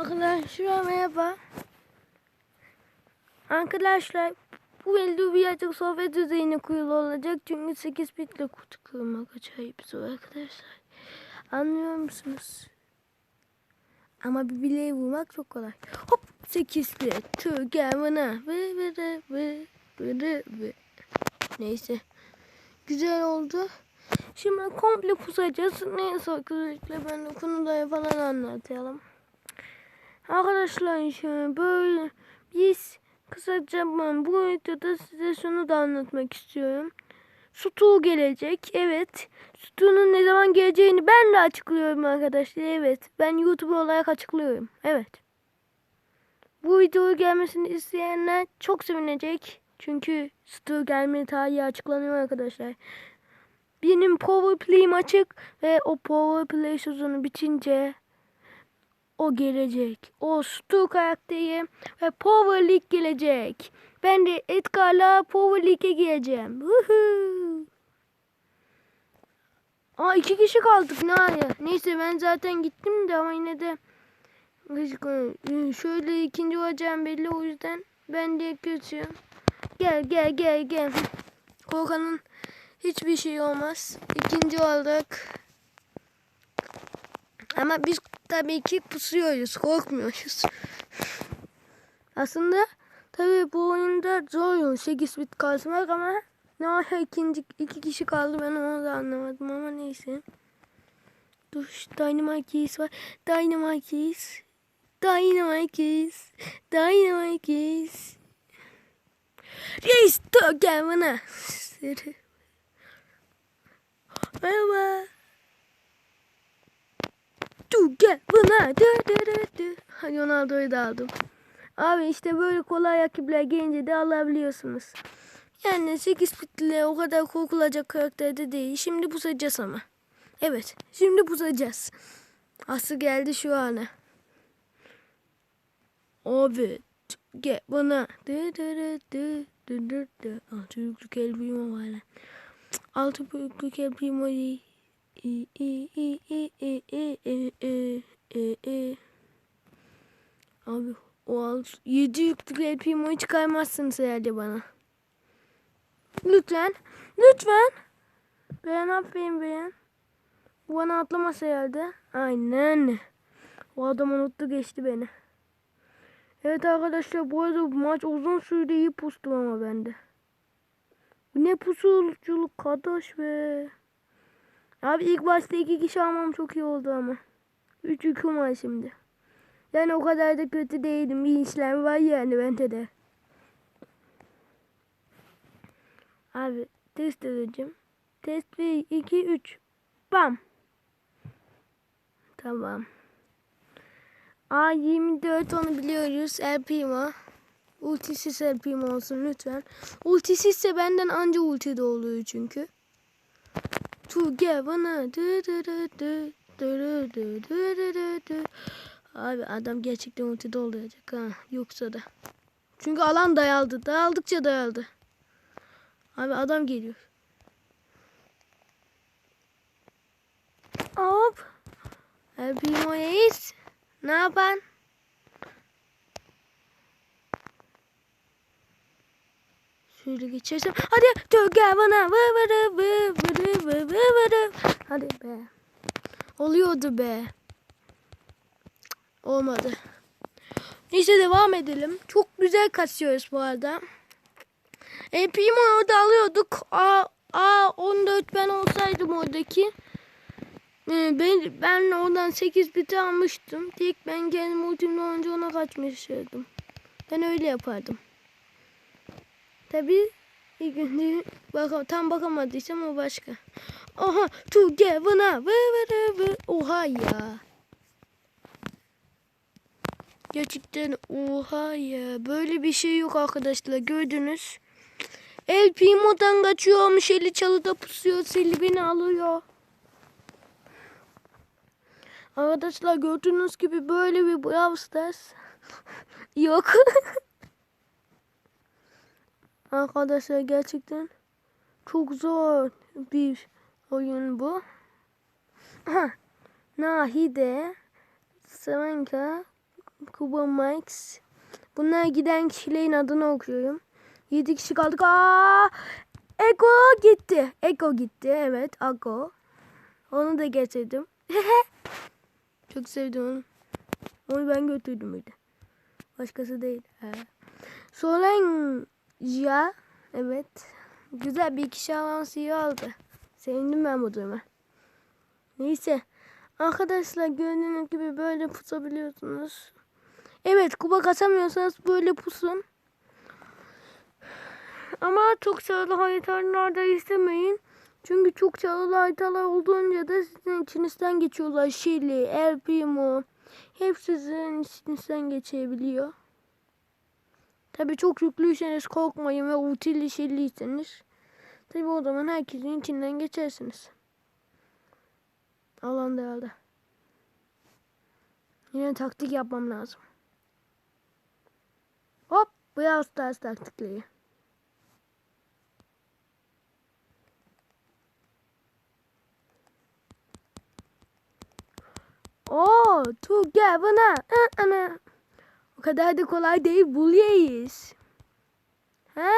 Arkadaşlar merhaba. Arkadaşlar bu video birazcık sohbet düzeyine kurulu olacak. Çünkü 8 bitle kutu kırmak acayip zor arkadaşlar. Anlıyor musunuz? Ama bir bileği vurmak çok kolay. Hop 8'li. Tüh gel bana. Neyse. Güzel oldu. Şimdi komple pusacağız. Neyse arkadaşlar ben de konuları falan anlatalım. Arkadaşlar şimdi böyle biz kısaca ben bu videoda size şunu da anlatmak istiyorum. Sutu gelecek. Evet. Sutu'nun ne zaman geleceğini ben de açıklıyorum arkadaşlar. Evet. Ben YouTube olarak açıklıyorum. Evet. Bu videoyu gelmesini isteyenler çok sevinecek. Çünkü Sutu gelme tarihi açıklanıyor arkadaşlar. Benim Power Play'im açık ve o Power Play sezonu bitince o gelecek. O Stu karakteri ve Power League gelecek. Ben de Edgar'la Power League'e gireceğim. Woohoo. Aa iki kişi kaldık ne ya. Neyse ben zaten gittim de ama yine de şöyle ikinci olacağım belli o yüzden ben de kötüyüm. Gel gel gel gel. Korkanın hiçbir şey olmaz. İkinci olduk. Ama biz tabii ki pusuyoruz, korkmuyoruz. Aslında tabii bu oyunda zor 8 bit kasmak ama ne var ikinci iki kişi kaldı ben onu da anlamadım ama neyse. Dur Dynamite Keys var. Dynamite Keys. Dynamite Keys. Dynamite Keys. Reis gel bana. Merhaba. Dur gel bana. Dı. Ronaldo'yu da aldım. Abi işte böyle kolay rakipler gelince de alabiliyorsunuz. Yani 8 bitle o kadar korkulacak karakterde değil. Şimdi pusacağız ama. Evet. Şimdi pusacağız. Aslı geldi şu ana. Abi gel bana. Altı büyüklük el büyüme var lan. Altı büyüklük el büyüme değil. Abi o alt, yedi yüklük el primoyu çıkarmazsınız herhalde bana. Lütfen. Lütfen. Beğen aferin beğen. Bu bana atlamaz herhalde. Aynen. O adam unuttu geçti beni. Evet arkadaşlar bu arada maç uzun sürdü iyi pustum ama bende. Bu ne pusulculuk kardeş be. Abi ilk başta iki kişi almam çok iyi oldu ama. Üç yüküm var şimdi. Yani o kadar da kötü değilim. Bir işlem var yani bende de. Abi test edeceğim. Test 1, 2, 3. Bam. Tamam. A24 onu biliyoruz. El Primo. Ultisiz El Primo olsun lütfen. Ultisizse benden anca ulti de oluyor çünkü. Bana. Dı. Abi adam gerçekten ulti dolduracak ha. Yoksa da. Çünkü alan dayaldı. Dayaldıkça dayaldı. Abi adam geliyor. Hop. Reis. Ne yapan? Şöyle geçersem. Hadi gel bana. Vı vı vı vı vı vı vı Hadi be. Oluyordu be. Olmadı. Neyse devam edelim. Çok güzel kasıyoruz bu arada. E, Primo'yu da alıyorduk. A, A 14 ben olsaydım oradaki. E, ben, ben oradan 8 biti almıştım. Tek ben kendim ultimle önce ona kaçmıştım. Ben öyle yapardım. Tabi ilk önce bak, tam bakamadıysam o başka. Vı vı. Oha ya. Gerçekten oha ya. Böyle bir şey yok arkadaşlar. Gördünüz. El Primo'dan kaçıyormuş. Eli çalıda pusuyor. Seli beni alıyor. Arkadaşlar gördüğünüz gibi böyle bir Brawl Stars yok. Arkadaşlar gerçekten çok zor bir oyun bu. Nahide, Savanka, Kuba Max. Bunlar giden kişilerin adını okuyorum. 7 kişi kaldık. Aa! Ego gitti. Ego gitti. Evet, Ego. Onu da getirdim. Çok sevdim onu. Onu ben götürdüm bir de. Başkası değil. He. Solenja. Evet. Güzel bir iki şalansiyi aldı. Sevindim ben bu duruma. Neyse. Arkadaşlar gördüğünüz gibi böyle pusabiliyorsunuz. Evet kuba kasamıyorsanız böyle pusun. Ama çok çağrılı haritalarda istemeyin. Çünkü çok çağrılı haritalar olduğunca da sizin içinizden geçiyorlar. Shelly, El Primo. Hep sizin içinizden geçebiliyor. Tabi çok yüklüyseniz korkmayın ve ultili Shelly'yseniz. Tabi o zaman herkesin içinden geçersiniz. Alanda herhalde. Yine taktik yapmam lazım. Hop Brawl Stars taktikleri. Oo, tu gel bana. Aa, ana. O kadar da kolay değil buluyayız. He?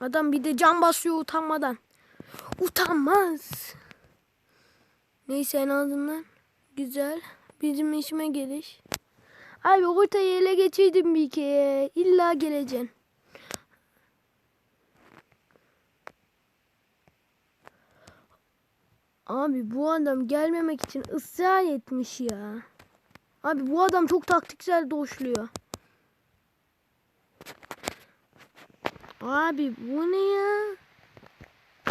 Adam bir de can basıyor utanmadan. Utanmaz. Neyse en azından güzel. Bizim işime geliş. Abi ortayı ele geçirdim bir kere. İlla geleceksin. Abi bu adam gelmemek için ısrar etmiş ya. Abi bu adam çok taktiksel doşluyor. Abi bu ne ya?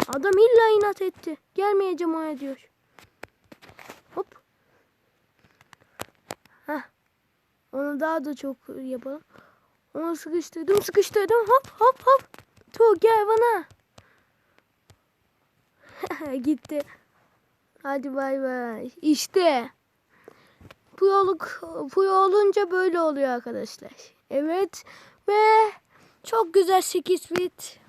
Adam illa inat etti. Gelmeyeceğim oraya diyor. Hop. Heh. Onu daha da çok yapalım. Onu sıkıştırdım sıkıştırdım. Hop hop hop. Tu gel bana. Gitti. Hadi bay bay. İşte. Puyoluk, puyo olunca böyle oluyor arkadaşlar. Evet. Ve çok güzel 8 bit.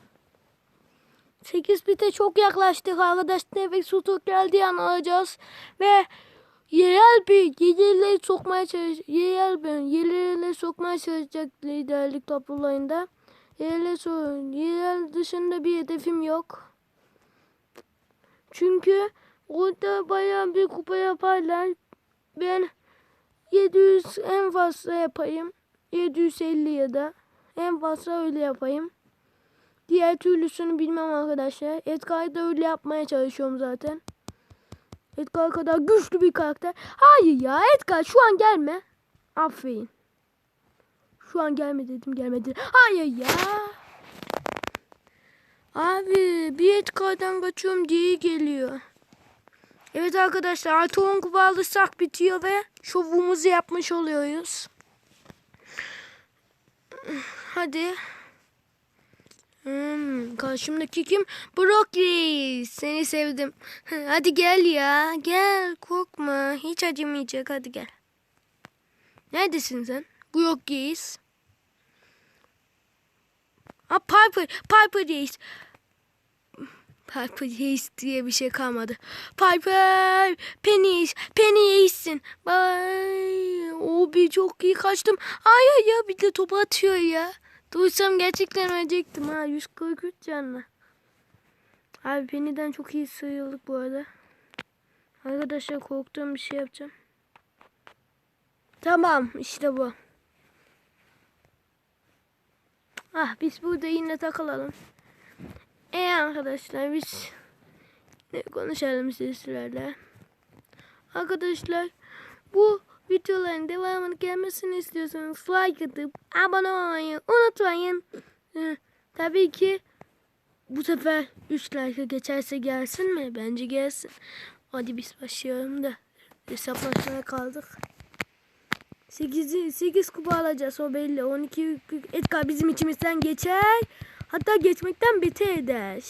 8 bite çok yaklaştık arkadaşlar. Ve su geldiği an alacağız. Ve yerel bir yerleri sokmaya çalış yerel bir yerleri sokmaya çalışacak liderlik topluluğunda. Yerel, yerel dışında bir hedefim yok. Çünkü orada bayağı bir kupa yaparlar. Ben 700 en fazla yapayım. 750 ya da en fazla öyle yapayım. Diğer türlüsünü bilmem arkadaşlar. Edgar'ı da öyle yapmaya çalışıyorum zaten. Edgar kadar güçlü bir karakter. Hayır ya Edgar şu an gelme. Aferin. Şu an gelme dedim gelmedi. Hayır ya. Abi bir Edgar'dan kaçıyorum diye geliyor. Evet arkadaşlar artı 10 kupa alırsak bitiyor ve şovumuzu yapmış oluyoruz. Hadi. Hmm, karşımdaki kim? Brock Reis. Seni sevdim. Hadi gel ya. Gel korkma. Hiç acımayacak. Hadi gel. Neredesin sen? Reis. Ha Piper. Piper Reis. Piper Reis diye bir şey kalmadı. Piper. Penny Reis'sin. Bay. O bir çok iyi kaçtım. Ay ya bir de topu atıyor ya. Duysam gerçekten ölecektim ha. 143 canlı. Abi Penny'den çok iyi sayıldık bu arada. Arkadaşlar korktuğum bir şey yapacağım. Tamam işte bu. Ah biz burada yine takılalım. E arkadaşlar biz ne konuşalım sizlerle. Arkadaşlar bu videoların devamını gelmesini istiyorsanız like atıp abone olmayı unutmayın. Ee, tabii ki bu sefer 3 like'a geçerse gelsin mi? Bence gelsin. Hadi biz başlayalım da hesaplaşmaya kaldık. 8, 8 kupa alacağız o belli. 12 Edgar bizim içimizden geçer. Hatta geçmekten beter eder.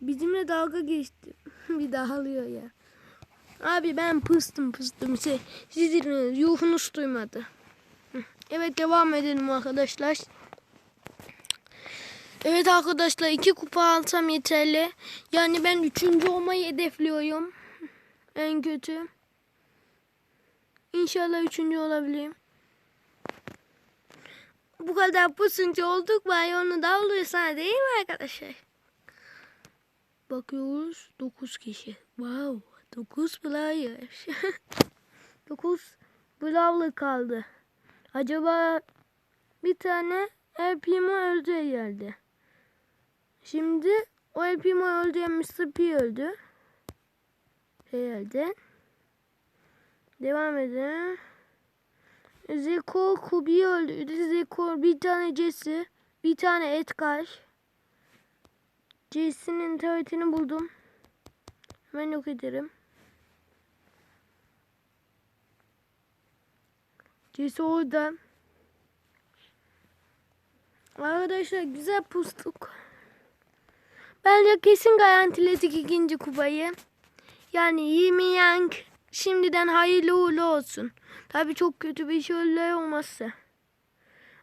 Bizimle dalga geçti. bir daha alıyor ya. Abi ben pıstım pıstım. Şey, sizin yuhunuz duymadı. Evet devam edelim arkadaşlar. Evet arkadaşlar iki kupa alsam yeterli. Yani ben üçüncü olmayı hedefliyorum. En kötü. İnşallah üçüncü olabileyim. Bu kadar pusunca olduk bari onu da olursa değil mi arkadaşlar? Bakıyoruz 9 kişi. Wow 9 player. 9 brawler kaldı. Acaba bir tane El öldü herhalde. Şimdi o El Primo öldüren Mr. P öldü. Herhalde. Devam edelim. Zeko Kubi öldü. Zeko bir tane Jesse. Bir tane Edgar. Jesse'nin taretini buldum. Hemen yok ederim. Jesse orada. Arkadaşlar güzel pustuk. Bence kesin garantiledik ikinci kupayı. Yani 20 yank şimdiden hayırlı uğurlu olsun. Tabi çok kötü bir şeyler olmazsa.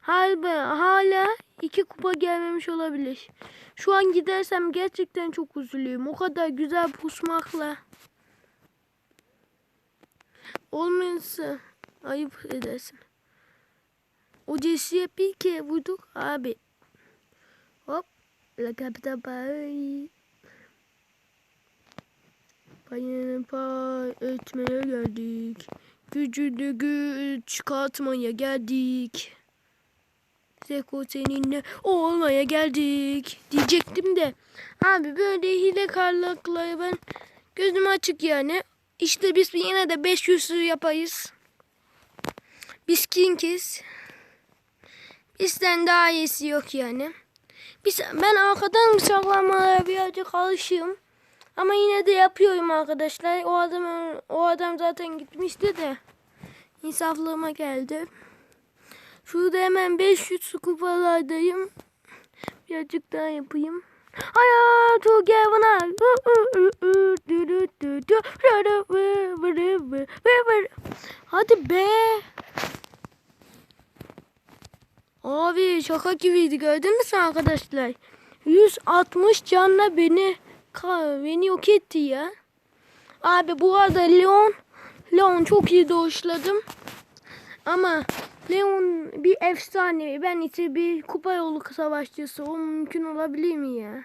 Halbuki hala iki kupa gelmemiş olabilir. Şu an gidersem gerçekten çok üzülüyorum. O kadar güzel pusmakla. Olmuyorsa ayıp edersin. O cesiye bir kere vurduk abi. Hop. La capita bay. Payını pay etmeye geldik. Gücünü güç katmaya geldik. Zeko seninle olmaya geldik diyecektim de. Abi böyle hile karlıkları ben gözüm açık yani. İşte biz yine de 500 yaparız. Biz kinkiz. Bizden daha iyisi yok yani. Biz, ben arkadan bıçaklamaya birazcık alışığım. Ama yine de yapıyorum arkadaşlar. O adam o adam zaten gitmişti de. İnsaflığıma geldi. Şurada hemen 500 kupalardayım. Birazcık daha yapayım. Hayat gevana. Hadi be. Abi şaka gibiydi gördün mü sen arkadaşlar? 160 canla beni beni yok etti ya. Abi bu arada Leon Leon çok iyi doğuşladım. Ama Leon bir efsane. Ben ise bir kupa yolu savaşçısı. O mümkün olabilir mi ya?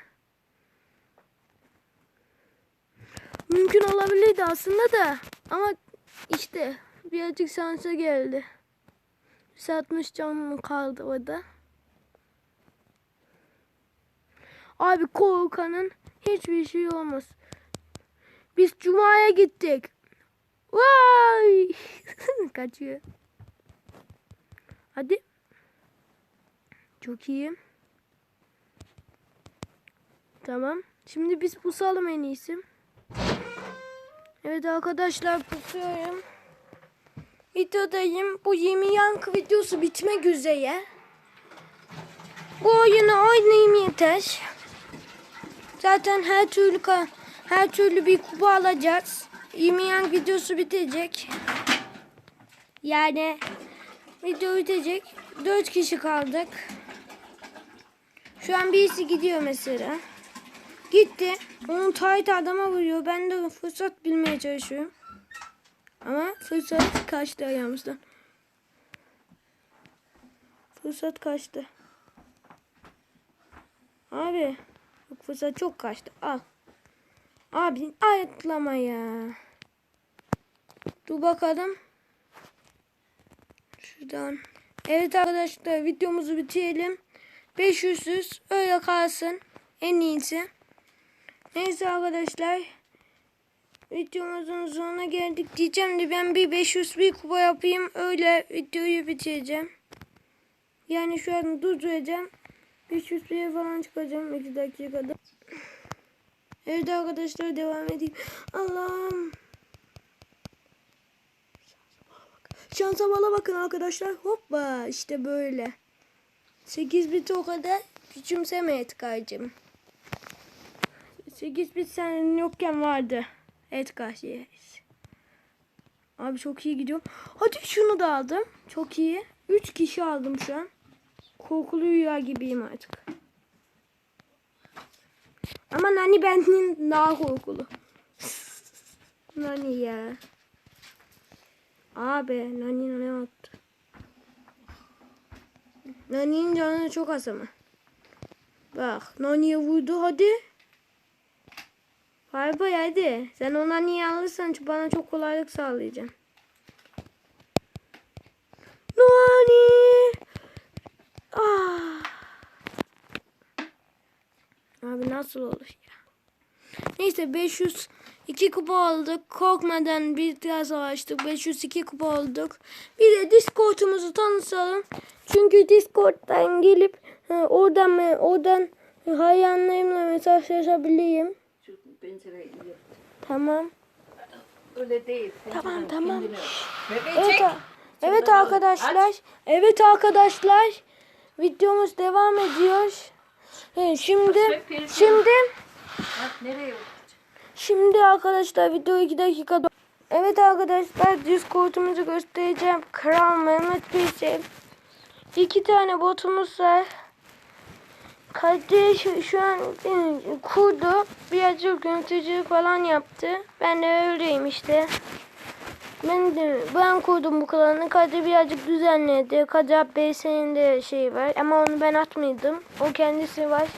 Mümkün olabilirdi aslında da. Ama işte birazcık şansa geldi. 60 canım kaldı orada. Abi korkanın hiçbir şey olmaz. Biz Cuma'ya gittik. Vay! Kaçıyor. Hadi. Çok iyi. Tamam. Şimdi biz pusalım en iyisi. Evet arkadaşlar pusuyorum. Videodayım. Bu 20 yank videosu bitmek üzere. Bu oyunu oynayayım yeter. Zaten her türlü her türlü bir kupa alacağız. 20 yank videosu bitecek. Yani video bitecek. 4 kişi kaldık. Şu an birisi gidiyor mesela. Gitti. Onun tight adama vuruyor. Ben de fırsat bilmeye çalışıyorum. Ama fırsat kaçtı ayağımızdan. Fırsat kaçtı. Abi. Yok fırsat çok kaçtı. Al. Abi atlama ya. Dur bakalım. Şuradan. Evet arkadaşlar videomuzu bitirelim. 500 öyle kalsın. En iyisi. Neyse arkadaşlar. Videomuzun sonuna geldik diyeceğim de ben bir 500 bir kupa yapayım. Öyle videoyu bitireceğim. Yani şu an durduracağım. 500 bir falan çıkacağım 2 dakikada. Evet arkadaşlar devam edeyim. Allah'ım. Şansa bala bakın arkadaşlar. Hoppa işte böyle. 8 bit o kadar küçümseme Edgar'cığım. 8 bit senin yokken vardı. Edgar yes. Abi çok iyi gidiyor. Hadi şunu da aldım. Çok iyi. 3 kişi aldım şu an. Korkulu rüya gibiyim artık. Ama Nani benden daha korkulu. Nani ya. Abi Nani ne attı? Nani'nin canı çok az ama. Bak Nani'ye vurdu hadi. Bay hadi. Sen o Nani'yi alırsan bana çok kolaylık sağlayacaksın. Nani! Ah. Abi nasıl olur ya? Neyse 502 kupa olduk. Korkmadan bir daha savaştık. 502 kupa olduk. Bir de Discord'umuzu tanıtalım. Çünkü Discord'dan gelip ha, oradan oradan hayranlarımla mesajlaşabileyim. Tamam. Öyle değil. Tamam, tamam. Evet, evet arkadaşlar. Evet arkadaşlar. Videomuz devam ediyor. Şimdi Aç, pencereyi. şimdi bakacak? Şimdi arkadaşlar video 2 dakikada. Evet arkadaşlar Discord'umuzu göstereceğim. Kral Mehmet Bey'se. İki tane botumuz var. Kardeş şu an e, kurdu. Birazcık yönetici falan yaptı. Ben de öyleyim işte. Ben de, ben kurdum bu klanı. Kadir birazcık düzenledi. Kadir Bey'senin de şey var. Ama onu ben atmadım. O kendisi var.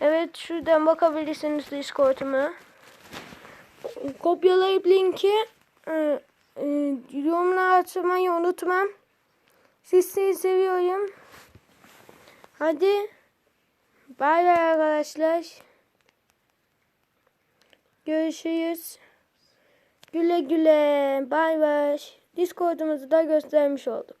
Evet şuradan bakabilirsiniz Discord'uma. Kopyalayıp linki e, e, yorumlara atmayı unutmam. Sizi seviyorum. Hadi. Bay bay arkadaşlar. Görüşürüz. Güle güle. Bay bay. Discord'umuzu da göstermiş olduk.